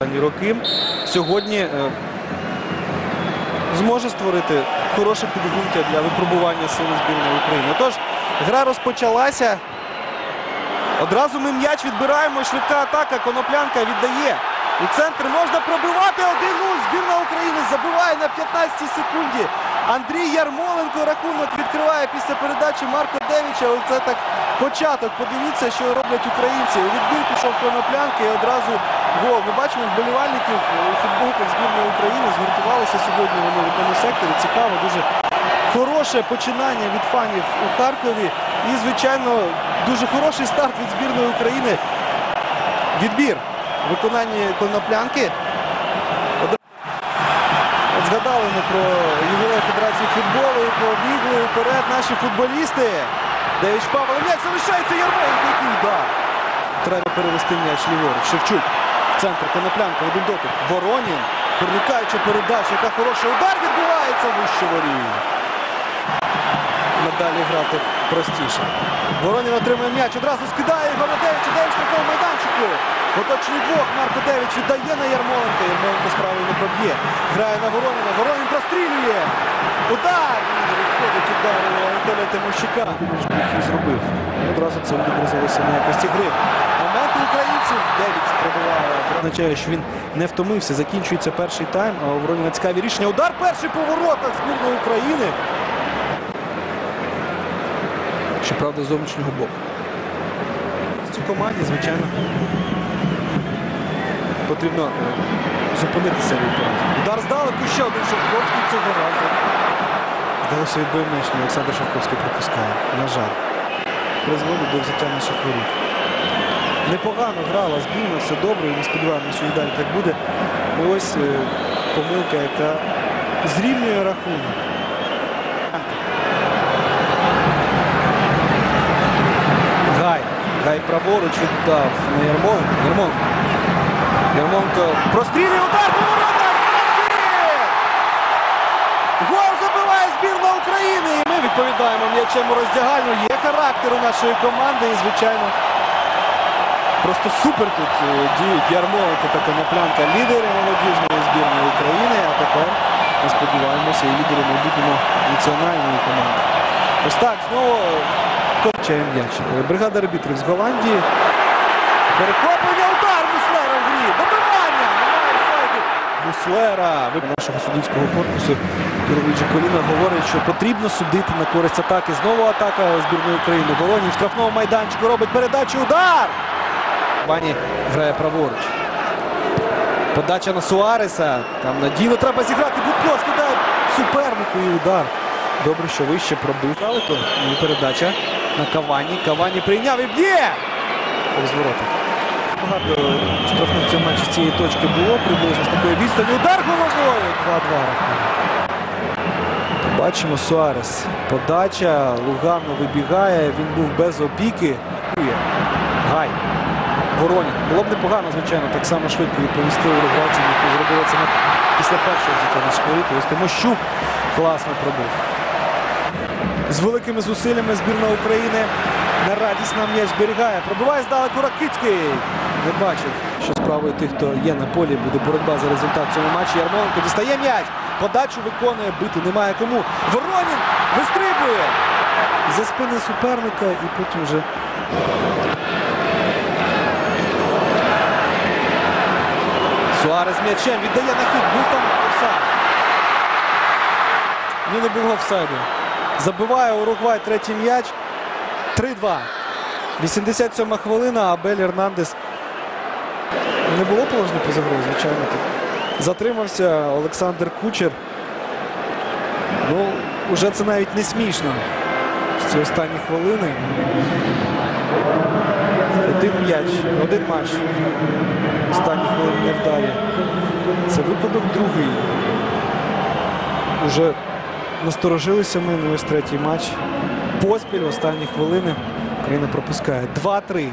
роки. Сьогодні е, зможе створити хороше підґрунтя для випробування сили збірної України. Тож, гра розпочалася. Одразу ми м'яч відбираємо. Швидка атака. Коноплянка віддає. У центр можна пробивати 1-0. Збірна України забиває на 15 секунді. Андрій Ярмоленко рахунок відкриває після передачі Марко Девіча. Але це так початок. Подивіться, що роблять українці. У відбір пішов коноплянки і одразу гол. Ми бачимо вболівальників у футболках збірної України. Згуртувалися сьогодні вони в одному секторі. Цікаво, дуже хороше починання від фанів у Харкові. І, звичайно, дуже хороший старт від збірної України. Відбір виконанні коноплянки. Згадали ми про ювілей Федерації футболу і побігли вперед наші футболісти. Девіч Павло м'яч залишається Ярмоленко, який удар. Треба перевести м'яч ліворуч. Шевчук. В центр коноплянка, один дотик. Воронін. Проникаюча передача, яка хороша. Удар відбувається вище воріт. Надалі грати простіше. Воронін отримує м'яч, одразу скидає його на. Девіч на тому майданчику. Оточений двох. Марко Девіч віддає на Ярмоленка. Ярмоленко справа не проб'є. Грає на Вороніна. Воронін прострілює. Удар! Виходить удар у Анатолія Тимощука. І зробив. Одразу це відобразилося на якості гри. Моменти українців. Девіч пробиває. Означає, що він не втомився. Закінчується перший тайм. А у Вороніна цікаві рішення. Удар перший по воротах збірної України. Щоправда, з зовнішнього боку. В цій команді, звичайно, потрібно е, зупинити серію. Удар здалеку ще один Шовковський цього разу. Здалося відбив м'яч, але Олександр Шовковський пропускає. На жаль. Призводить до взяття наших воріт. Непогано грала збірна, все добре, і ми сподіваємося, що і далі так буде. І ось е, помилка, яка зрівнює рахунок. Гай праворуч віддав на Ярмоленко. Ярмоленко. Ярмоленко прострілює удар по воротах! Гол забиває збірна України. І ми відповідаємо м'ячем у роздягальну. Є характер у нашої команди і, звичайно, просто супер тут е, діють Ярмоленко та Коноплянка. Лідери молодіжної збірної України. А тепер ми сподіваємося і лідери майбутнього національної команди. Ось так, знову Ковчає м'яч. Е, Бригада арбітрів з Голландії. Перехоплення, удар Муслера в грі. Добивання! Немає офсайду. Муслера. Нашого суддівського корпусу Кірович Коліна говорить, що потрібно судити на користь атаки. Знову атака збірної України. Волонів в штрафному майданчику робить передачу. Удар! Пані грає праворуч. Подача на Суареса. Там надійно треба зіграти. Будко скидає супернику і удар. Добре, що вище пробив. Далеко. І передача на Кавані. Кавані прийняв і б'є! Повз. Багато штрафних в цьому матчі цієї точки було приблизно з такої відстані. Удар головою. 2-2. Бачимо Суарес. Подача. Лугано вибігає. Він був без опіки. Гай. Воронін. Було б непогано, звичайно, так само швидко відповісти уругвайцям, які зробили це після першого взяття на школі. Ось Тимощук класно пробив. З великими зусиллями збірна України на радість нам м'яч зберігає. Пробиває здалеку Ракицький. Не бачив, що справою тих, хто є на полі, буде боротьба за результат в цьому матчі. Ярмоленко дістає м'яч. Подачу виконує, бити немає кому. Воронін вистрибує за спини суперника і потім вже Суарес м'ячем віддає на хід. Був там офсайд. Ні, не було офсайду. Забиває Уругвай третій м'яч. 3-2. 87 хвилина, а Бель Ернандес не було положення поза грою, звичайно. Затримався Олександр Кучер. Ну, уже це навіть не смішно. Ці останні хвилини. Один м'яч, один матч. Останні хвилини невдалі. Це випадок другий. Уже насторожилися ми на ось третій матч. Поспіль останні хвилини Україна пропускає 2-3.